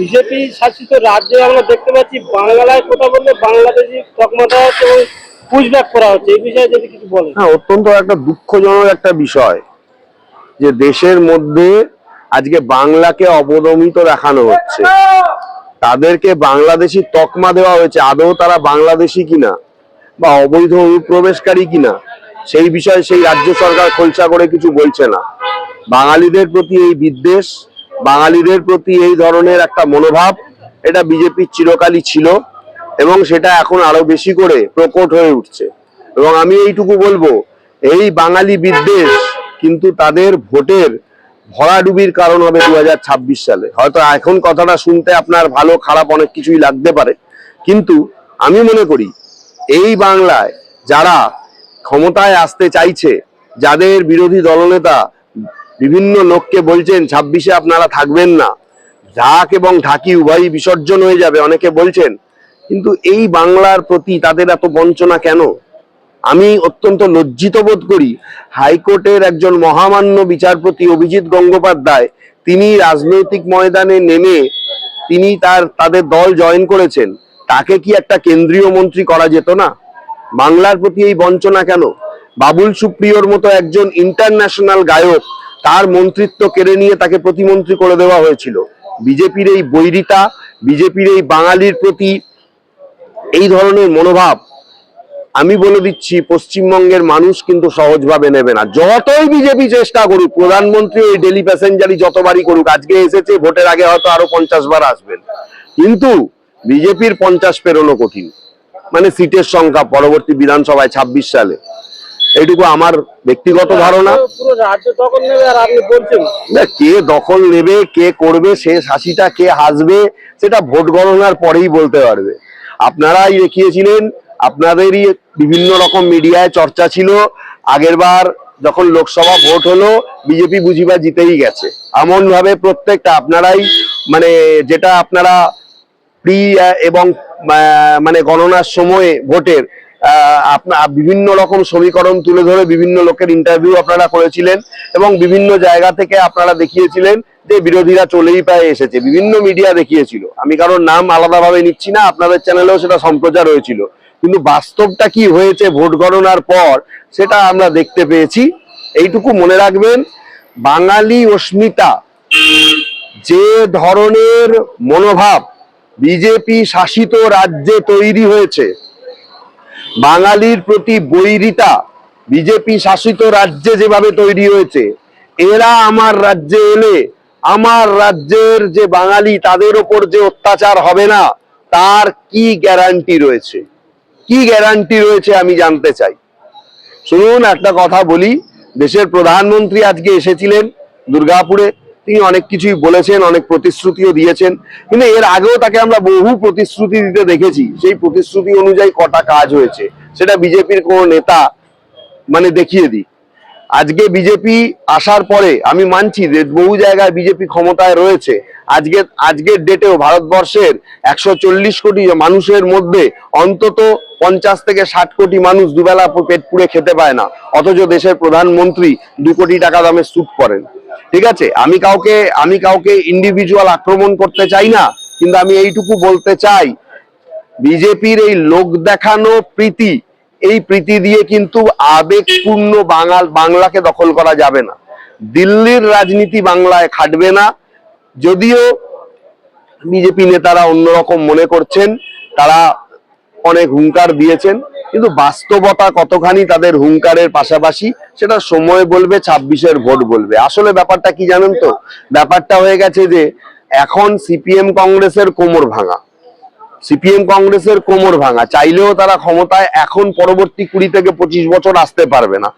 BJP শাসিত রাজ্যে আমরা দেখতে পাচ্ছি বাংলায় কথা বললে বাংলাদেশি তকমাটা এবং পুশব্যাক করা হচ্ছে। এই বিষয়ে যদি কিছু বলেন। হ্যাঁ অত্যন্ত একটা দুঃখজনক একটা বিষয় যে দেশের মধ্যে আজকে বাংলাকে অবদমিত দেখানো হচ্ছে। তাদেরকে বাংলাদেশি তকমা দেওয়া হয়েছে। আদৌ তারা বাংলাদেশি কিনা বা অবৈধ অনুপ্রবেশকারী কিনা, সেই বিষয়ে সেই রাজ্য সরকার খোলসা করে কিছু বলছে না। বাঙালিদের প্রতি এই বিদ্বেষ বাঙালিদের প্রতি এই ধরনের একটা মনোভাব, এটা বিজেপির চিরকালই ছিল এবং সেটা এখন আরও বেশি করে প্রকট হয়ে উঠছে। এবং আমি এইটুকু বলব, এই বাঙালি বিদ্বেষ কিন্তু তাদের ভোটের ভরাডুবির কারণ হবে দু হাজার ছাব্বিশ সালে। হয়তো এখন কথাটা শুনতে আপনার ভালো, খারাপ অনেক কিছুই লাগতে পারে। কিন্তু আমি মনে করি, এই বাংলায় যারা ক্ষমতায় আসতে চাইছে, যাদের বিরোধী দলনেতা বিভিন্ন লোককে বলছেন, ছাব্বিশে আপনারা থাকবেন না। ঢাক এবং ঢাকি উভয়ই বিসর্জন হয়ে যাবে, অনেকে বলছেন। কিন্তু এই বাংলার প্রতি তাদের এত বঞ্চনা কেন? আমি অত্যন্ত লজ্জিত বোধ করি, হাইকোর্টের একজন মহামান্য বিচারপতি অভিজিৎ গঙ্গোপাধ্যায়, তিনি রাজনৈতিক ময়দানে নেমে তিনি তার, তাদের দল জয়েন করেছেন। তাকে কি একটা কেন্দ্রীয় মন্ত্রী করা যেত না? বাংলার প্রতি এই বঞ্চনা কেন? বাবুল সুপ্রিয়র মতো একজন ইন্টারন্যাশনাল গায়ক তার মন্ত্রিত্ব কেড়ে নিয়ে তাকে প্রতিমন্ত্রী করে দেওয়া হয়েছিল। বিজেপির এই বৈরিতা, বিজেপির এই বাঙালির প্রতি এই ধরনের মনোভাব, আমি বলে দিচ্ছি পশ্চিমবঙ্গের মানুষ কিন্তু সহজভাবে নেবে না। যতই বিজেপি চেষ্টা করুক, প্রধানমন্ত্রী ওই ডেলি প্যাসেঞ্জারই যতবারই করুক, আজকে এসেছে, ভোটের আগে হয়তো আরও পঞ্চাশ বার আসবেন। কিন্তু বিজেপির পঞ্চাশ পেরোনো কঠিন। মানে সিটের সংখ্যা পরবর্তী বিধানসভায় ছাব্বিশ সালে। এইটুকু আমার ব্যক্তিগত ধারণা। কে দখল নেবে কে করবে সে হাসিটা কে হাসবে সেটা ভোট গণনার পরেই বলতে পারবে। আপনারাই দেখিয়েছিলেন আপনাদেরই বিভিন্ন রকম মিডিয়ায় চর্চা ছিল। আগেরবার যখন লোকসভা ভোট হলো বিজেপি বুঝিবা জিতেই গেছে। এমন ভাবে প্রত্যেকটা আপনারাই মানে যেটা আপনারা প্রি এবং মানে গণনার সময়ে ভোটের আহ, আপনা বিভিন্ন রকম সমীকরণ তুলে ধরে বিভিন্ন লোকের ইন্টারভিউ আপনারা করেছিলেন এবং বিভিন্ন জায়গা থেকে আপনারা দেখিয়েছিলেন যে বিরোধীরা চলেই প্রায় এসেছে। বিভিন্ন মিডিয়া দেখিয়েছিল। আমি কারোর নাম আলাদাভাবে নিচ্ছি না আপনাদের চ্যানেলেও সেটা সম্প্রচার হয়েছিল। কিন্তু বাস্তবটা কি হয়েছে ভোট গণনার পর সেটা আমরা দেখতে পেয়েছি। এইটুকু মনে রাখবেন বাঙালি অস্মিতা যে ধরনের মনোভাব বিজেপি শাসিত রাজ্যে তৈরি হয়েছে বাঙালির প্রতি বৈরিতা বিজেপি শাসিত রাজ্যে যেভাবে তৈরি হয়েছে, এরা আমার রাজ্যে এলে আমার রাজ্যের যে বাঙালি তাদের ওপর যে অত্যাচার হবে না, তার কি গ্যারান্টি রয়েছে? কি গ্যারান্টি রয়েছে আমি জানতে চাই। শুনুন, একটা কথা বলি, দেশের প্রধানমন্ত্রী আজকে এসেছিলেন দুর্গাপুরে। তিনি অনেক কিছুই বলেছেন, অনেক প্রতিশ্রুতিও দিয়েছেন। কিন্তু এর আগেও তাকে আমরা বহু প্রতিশ্রুতি দিতে দেখেছি। সেই প্রতিশ্রুতি অনুযায়ী কটা কাজ হয়েছে। সেটা বিজেপির কোনো নেতা মানে দেখিয়ে দিই। আজকে বিজেপি আসার পরে আমি মানছি যে বহু জায়গায় বিজেপি ক্ষমতায় রয়েছে। আজকে, আজকের ডেটেও ভারতবর্ষের একশো চল্লিশ কোটি মানুষের মধ্যে অন্তত পঞ্চাশ থেকে ষাট কোটি মানুষ দুবেলা পেট পুড়ে খেতে পায় না। অথচ দেশের প্রধানমন্ত্রী দু কোটি টাকা দামের স্যুট পরেন ঠিক আছে? আমি কাউকে আমি কাউকে ইন্ডিভিজুয়াল আক্রমণ করতে চাই না, কিন্তু আমি এইটুকু বলতে চাই, বিজেপির এই লোক দেখানো প্রীতি, এই প্রীতি দিয়ে কিন্তু আবেগপূর্ণ বাঙাল, বাংলাকে দখল করা যাবে না। দিল্লির রাজনীতি বাংলায় খাটবে না যদিও বিজেপি নেতারা অন্যরকম মনে করছেন, তারা অনেক হুঙ্কার দিয়েছেন, কিন্তু বাস্তবতা কতখানি তাদের হুঙ্কারের পাশাপাশি, সেটা সময় বলবে, ছাব্বিশের ভোট বলবে। আসলে ব্যাপারটা কি জানেন তো? ব্যাপারটা হয়ে গেছে যে, এখন সিপিএম কংগ্রেসের কোমর ভাঙা। সিপিএম কংগ্রেসের কোমর ভাঙা। চাইলেও তারা ক্ষমতায় এখন পরবর্তী কুড়ি থেকে পঁচিশ বছর আসতে পারবে না।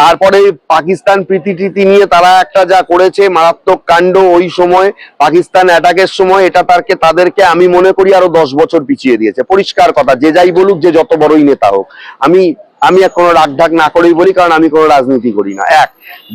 তারপরে পাকিস্তান প্রীতি নিয়ে তারা একটা যা করেছে, মারাত্মক কাণ্ড ওই সময়, পাকিস্তান অ্যাটাকের সময়, এটা তারকে, তাদেরকে আমি মনে করি আরও দশ বছর পিছিয়ে দিয়েছে। পরিষ্কার কথা, যে যাই বলুক, যে যত বড়ই নেতা হোক। আমি আমি আর কোনো রাগঢাক না করেই বলি, কারণ আমি কোনো রাজনীতি করি না। এক,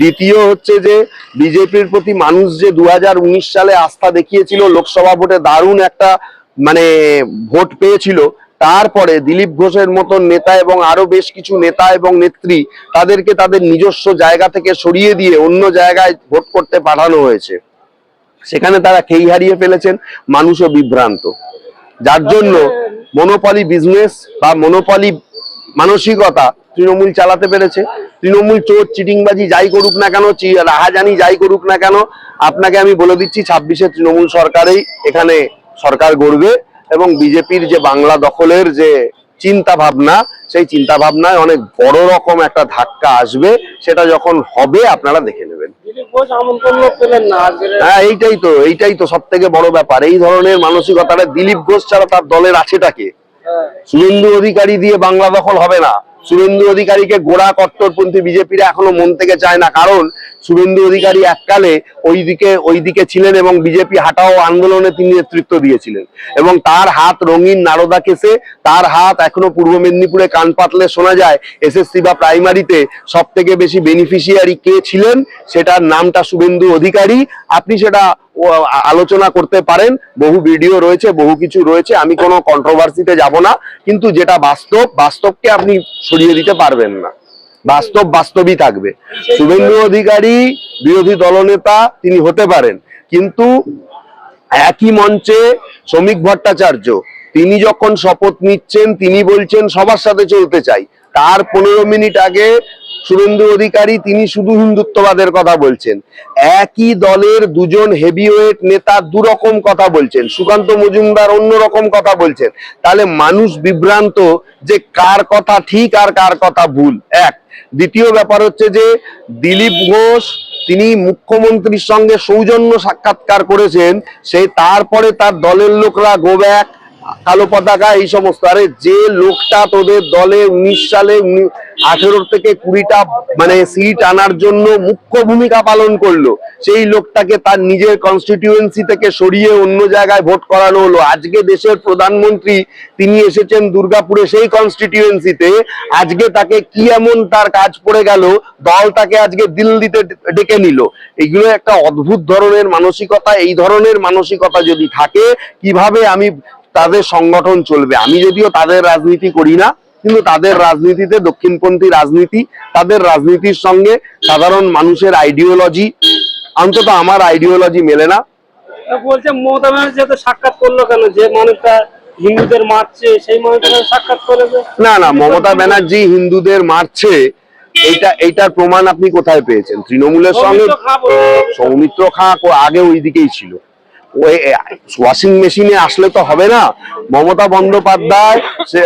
দ্বিতীয় হচ্ছে যে বিজেপির প্রতি মানুষ যে দু হাজার উনিশ সালে আস্থা দেখিয়েছিল, লোকসভা ভোটে দারুণ একটা মানে ভোট পেয়েছিল, তারপরে দিলীপ ঘোষের মতন নেতা এবং আরও বেশ কিছু নেতা এবং নেত্রী তাদেরকে তাদের নিজস্ব জায়গা থেকে সরিয়ে দিয়ে অন্য জায়গায় ভোট করতে পাঠানো হয়েছে। সেখানে তারা খেই হারিয়ে ফেলেছেন, মানুষও বিভ্রান্ত। যার জন্য মনোপলি বিজনেস বা মনোপলি মানসিকতা তৃণমূল চালাতে পেরেছে। তৃণমূল চোর, চিটিংবাজি যাই করুক না কেন রাহাজানি যাই করুক না কেন, আপনাকে আমি বলে দিচ্ছি, ছাব্বিশে তৃণমূল সরকারেই এখানে সরকার গড়বে এবং বিজেপির যে বাংলা দখলের যে চিন্তা ভাবনা সেই চিন্তা ভাবনায় অনেক বড় রকম একটা ধাক্কা আসবে সেটা যখন হবে আপনারা দেখে নেবেন। হ্যাঁ এইটাই তো এইটাই তো সব থেকে বড় ব্যাপার। এই ধরনের মানসিকতাটা দিলীপ ঘোষ ছাড়া তার দলের আছেটাকে হ্যাঁ। শুভেন্দু অধিকারী দিয়ে বাংলা দখল হবে না। শুভেন্দু অধিকারীকে গোড়া কট্টরপন্থী বিজেপিরা এখনও মন থেকে চায় না। কারণ শুভেন্দু অধিকারী এককালে ওইদিকে ওইদিকে ছিলেন এবং বিজেপি হাটাও আন্দোলনে তিনি নেতৃত্ব দিয়েছিলেন। এবং তার হাত রঙিন নারদা কেসে, তার হাত এখনও পূর্ব মেদিনীপুরে কান পাতলে শোনা যায়, এসএসসি বা প্রাইমারিতে সব থেকে বেশি বেনিফিশিয়ারি কে ছিলেন, সেটার নামটা শুভেন্দু অধিকারী। আপনি সেটা আলোচনা করতে পারেন। বহু ভিডিও রয়েছে, বহু কিছু রয়েছে। আমি কোনো কন্ট্রোভার্সিতে যাব না, কিন্তু যেটা বাস্তব, বাস্তবকে আপনি সরিয়ে দিতে পারবেন না। বাস্তব বাস্তবই থাকবে। শুভেন্দু অধিকারী, বিরোধী দলনেতা, তিনি হতে পারেন। কিন্তু একই মঞ্চে শ্রমিক ভট্টাচার্য, তিনি যখন শপথ নিচ্ছেন, তিনি বলছেন, সবার সাথে চলতে চাই। তার পনেরো মিনিট আগে শুভেন্দু অধিকারী তিনি শুধু হিন্দুত্ববাদের কথা বলছেন। একই দলের দুজন হেভিওয়েট নেতা দুরকম কথা বলছেন। সুকান্ত মজুমদার অন্যরকম কথা বলছেন। তাহলে মানুষ বিভ্রান্ত যে কার কথা ঠিক আর কার কথা ভুল। এক। দ্বিতীয় ব্যাপার হচ্ছে যে দিলীপ ঘোষ তিনি মুখ্যমন্ত্রীর সঙ্গে সৌজন্য সাক্ষাৎকার করেছেন। সেই তারপরে তার দলের লোকরা গো ব্যাক কালো পতাকা, এই সমস্ত। আরে যে লোকটা তোদের দলে উনিশ সালে আঠেরো থেকে কুড়িটা মানে সিট আনার জন্য মুখ্য ভূমিকা পালন করল, সেই লোকটাকে তার নিজের কনস্টিটিউয়েন্সি থেকে সরিয়ে অন্য জায়গায় ভোট করানো হলো। আজকে দেশের প্রধানমন্ত্রী তিনি এসেছেন দুর্গাপুরে সেই কনস্টিটিউয়েন্সিতে আজকে তাকে কি এমন তার কাজ পড়ে গেল, দল তাকে আজকে দিল্লিতে ডেকে নিল। এগুলো একটা অদ্ভুত ধরনের মানসিকতা, এই ধরনের মানসিকতা যদি থাকে, কীভাবে আমি তাদের সংগঠন চলবে। আমি যদিও তাদের রাজনীতি করি না কিন্তু তাদের রাজনীতিতে দক্ষিণপন্থী রাজনীতি তাদের রাজনীতির সঙ্গে সাধারণ মানুষের আইডিওলজি অন্তত আমার আইডিওলজি মেলে না। বলছে মমতা ব্যানার্জি এত সাক্ষাৎ করল কেন? যে মানুষটা হিন্দুদের মারছে সেই মানুষটা সাক্ষাৎ করেছে না না মমতা ব্যানার্জি হিন্দুদের মারছে এইটা এইটার প্রমাণ আপনি কোথায় পেয়েছেন? তৃণমূলের সঙ্গে সৌমিত্র খাঁ আগে ওই দিকেই ছিল। ওই ওয়াশিং মেশিনে আসলে তো হবে না। মমতা বন্দ্যোপাধ্যায়, সে,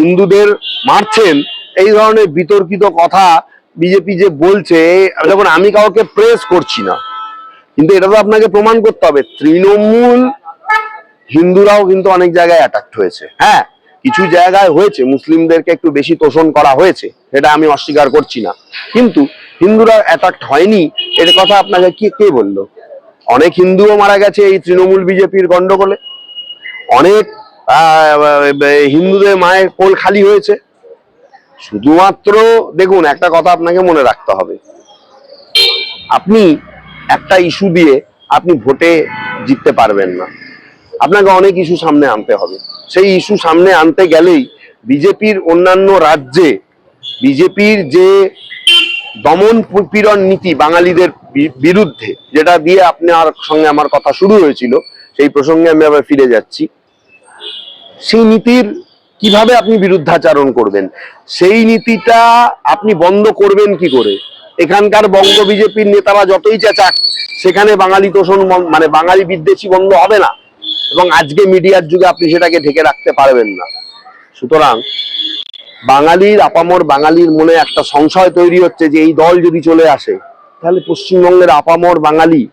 হিন্দুদের মারছেন, এই ধরনের বিতর্কিত কথা বিজেপি যে বলছে যখন আমি কাউকে প্রেস করছি না, কিন্তু এটা তো আপনাকে প্রমাণ করতে হবে। তৃণমূল হিন্দুরাও কিন্তু অনেক জায়গায় অ্যাটাক্ট হয়েছে। হ্যাঁ কিছু জায়গায় হয়েছে, মুসলিমদেরকে একটু বেশি তোষণ করা হয়েছে এটা আমি অস্বীকার করছি না। কিন্তু হিন্দুরা অ্যাটাক্ট হয়নি, এর কথা আপনাকে কে কে বলল? অনেক হিন্দুও মারা গেছে এই তৃণমূল বিজেপির গন্ডগোলে। অনেক হিন্দুদের মায়ের কোল খালি হয়েছে। শুধুমাত্র, দেখুন, একটা কথা আপনাকে মনে রাখতে হবে। আপনি একটা ইস্যু দিয়ে আপনি ভোটে জিততে পারবেন না। আপনাকে অনেক ইস্যু সামনে আনতে হবে। সেই ইস্যু সামনে আনতে গেলেই বিজেপির অন্যান্য রাজ্যে, বিজেপির যে দমন পীড়ন নীতি বাঙালিদের বিরুদ্ধে, যেটা দিয়ে আপনার সঙ্গে আমার কথা শুরু হয়েছিল, সেই প্রসঙ্গে আমি আবার ফিরে যাচ্ছি। সেই নীতির কীভাবে আপনি বিরুদ্ধাচারণ করবেন? সেই নীতিটা আপনি বন্ধ করবেন কি করে? এখানকার বঙ্গ বিজেপির নেতারা যতই চেঁচাক, সেখানে বাঙালি তোষণ মানে বাঙালি বিদ্বেষী বন্ধ হবে না। এবং আজকে মিডিয়ার যুগে আপনি সেটাকে ঢেকে রাখতে পারবেন না। সুতরাং বাঙালির আপামর বাঙালির মনে একটা সংশয় তৈরি হচ্ছে যে এই দল যদি চলে আসে, তাহলে পশ্চিমবঙ্গের আপামর বাঙালি,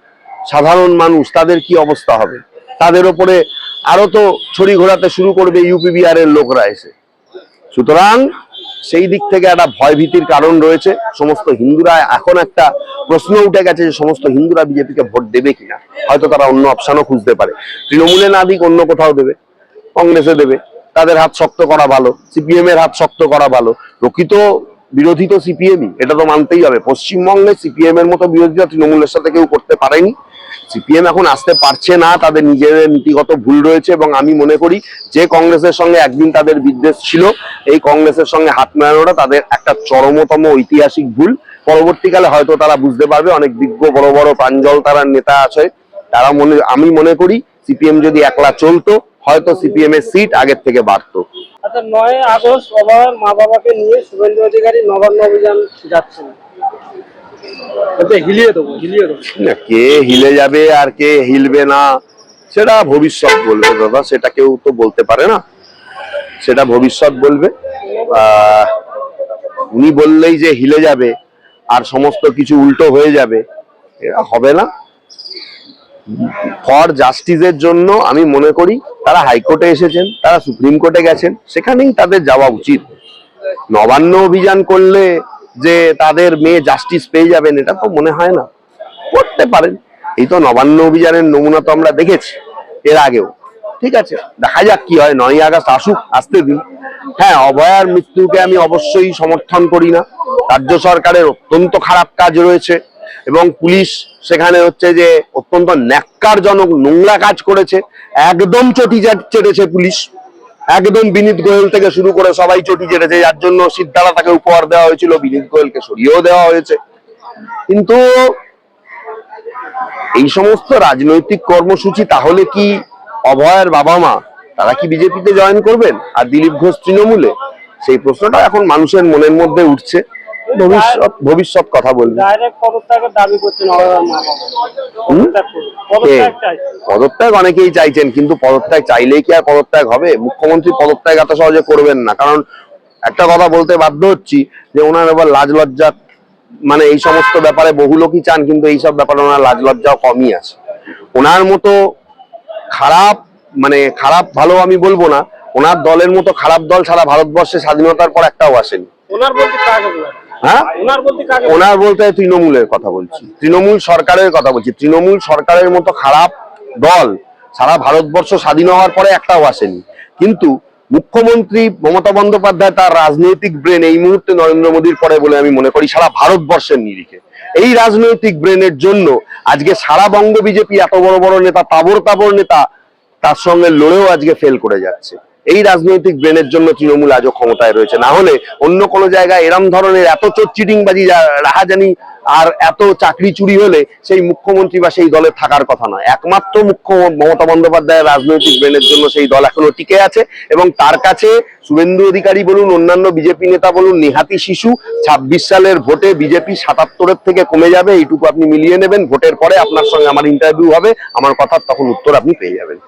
সাধারণ মানুষ, তাদের কি অবস্থা হবে? তাদের ওপরে আরও তো ছড়ি ঘোরাতে শুরু করবে ইউপিবিআর এর লোকরা এসে। সুতরাং সেই দিক থেকে একটা ভয়ভীতির কারণ রয়েছে। সমস্ত হিন্দুরা এখন একটা প্রশ্ন উঠে গেছে যে সমস্ত হিন্দুরা বিজেপিকে ভোট দেবে কিনা? হয়তো তারা অন্য অপশনও খুঁজতে পারে। তৃণমূলে না দিক, অন্য কোথাও দেবে, কংগ্রেসে দেবে। তাদের হাত শক্ত করা ভালো সিপিএম এর হাত শক্ত করা ভালো। প্রকৃত বিরোধী তো সিপিএমই এটা তো মানতেই হবে। পশ্চিমবঙ্গে সিপিএম এর মতো বিরোধিতা তৃণমূলের সাথে কেউ করতে পারেনি। সিপিএম এখন আসতে পারছে না, তাদের নিজেদের নীতিগত ভুল রয়েছে এবং আমি মনে করি যে কংগ্রেসের সঙ্গে একদিন তাদের বিদ্বেষ ছিল, এই কংগ্রেসের সঙ্গে হাত মেলানোটা তাদের একটা চরমতম ঐতিহাসিক ভুল। পরবর্তীকালে হয়তো তারা বুঝতে পারবে, অনেক বিজ্ঞ বড় বড় প্রাঞ্জল তারা নেতা আছে। তারা মনে আমি মনে করি সিপিএম যদি একলা চলতো হয়তো সিপিএম এর সিট আগের থেকে বাড়তো। আচ্ছা নয় আগস্ট অভাবের মা বাবাকে নিয়ে শুভেন্দু অধিকারী নবান্ন অভিযান যাচ্ছেন হিলিয়ে দেবো হিলিয়ে দেবো। না কে হিলে যাবে আর কে হিলবে না সেটা ভবিষ্যৎ বলবে দাদা সেটা কেউ তো বলতে পারে না। সেটা ভবিষ্যৎ বলবে। আহ, উনি বললেই যে হিলে যাবে আর সমস্ত কিছু উল্টো হয়ে যাবে এটা হবে না। ফর জাস্টিসের জন্য আমি মনে করি তারা হাইকোর্টে এসেছেন, তারা সুপ্রিম কোর্টে গেছেন, সেখানেই তাদের যাওয়া উচিত। নবান্ন অভিযান করলে যে তাদের মেয়ে জাস্টিস পেয়ে যাবেন, এটা তো মনে হয় না। করতে পারেন। এই তো নবান্ন অভিযানের নমুনা তো আমরা দেখেছি এর আগেও। ঠিক আছে, দেখা যাক কি হয়। নয় আগস্ট আসুক, আসতে দিন। হ্যাঁ অভয়ার মৃত্যুকে আমি অবশ্যই সমর্থন করি না। রাজ্য সরকারের অত্যন্ত খারাপ কাজ রয়েছে। এবং পুলিশ সেখানে হচ্ছে যে অত্যন্ত ন্যাক্কারজনক নোংরা কাজ করেছে। একদম চটি চেটেছে পুলিশ। একদম বিনীত গোয়েল থেকে শুরু করে সবাই চটি চেটেছে, যার জন্য সিদ্ধারা তাকে উপহার দেওয়া হয়েছিল, বিনীত গোয়েলকে সরিয়েও দেওয়া হয়েছে। কিন্তু এই সমস্ত রাজনৈতিক কর্মসূচি তাহলে কি অভয়ের বাবা মা, তারা কি বিজেপিতে জয়েন করবেন? আর দিলীপ ঘোষ তৃণমূলে? সেই প্রশ্নটা এখন মানুষের মনের মধ্যে উঠছে। ভবিষ্যৎ ভবিষ্যৎ কথা বলবে। ডাইরেক্ট পদত্যাগের দাবি করছেন অভয়ের মা বাবা। হুম? পদত্যাগ অনেকেই চাইছেন কিন্তু পদত্যাগ চাইলেই কি আর পদত্যাগ হবে? মুখ্যমন্ত্রী পদত্যাগ এত সহজে করবেন না। কারণ একটা কথা বলতে বাধ্য হচ্ছি যে ওনার এবার লাজ লজ্জা মানে এই সমস্ত ব্যাপারে বহু লোকই চান কিন্তু এইসব ব্যাপারে ওনার লাজ লজ্জাও কমই আছে। ওনার মতো খারাপ মানে খারাপ ভালো আমি বলব না ওনার দলের মতো খারাপ দল সারা ভারতবর্ষে স্বাধীনতার পর একটাও আসেনি। ওনার বলতে হ্যাঁ? ওনার বলতে ওনার বলতে তৃণমূলের কথা বলছি। তৃণমূল সরকারের কথা বলছি। তৃণমূল সরকারের মতো খারাপ দল সারা ভারতবর্ষ স্বাধীন হওয়ার পরে একটাও আসেনি। কিন্তু মুখ্যমন্ত্রী মমতা বন্দ্যোপাধ্যায় তার রাজনৈতিক ব্রেন এই মুহূর্তে নরেন্দ্র মোদীর পরে বলে আমি মনে করি সারা ভারতবর্ষের নিরিখে। এই রাজনৈতিক ব্রেনের জন্য আজকে সারা বঙ্গ বিজেপি এত বড় বড় নেতা তাবর তাবর নেতা তার সঙ্গে লড়েও আজকে ফেল করে যাচ্ছে। এই রাজনৈতিক ব্রেনের জন্য তৃণমূল আজও ক্ষমতায় রয়েছে। না হলে অন্য কোনো জায়গায় এরম ধরনের এত চোর চিটিংবাজি রাহাজানি আর এত চাকরি চুরি হলে সেই মুখ্যমন্ত্রী বা সেই দলের থাকার কথা নয়। একমাত্র মুখ্য মমতা বন্দ্যোপাধ্যায়ের রাজনৈতিক ব্রেনের জন্য সেই দল এখনও টিকে আছে এবং তার কাছে শুভেন্দু অধিকারী বলুন, অন্যান্য বিজেপি নেতা বলুন, নিহাতি শিশু ছাব্বিশ সালের ভোটে বিজেপি সাতাত্তরের থেকে কমে যাবে, এইটুকু আপনি মিলিয়ে নেবেন, ভোটের পরে আপনার সঙ্গে আমার ইন্টারভিউ হবে, আমার কথার তখন উত্তর আপনি পেয়ে যাবেন।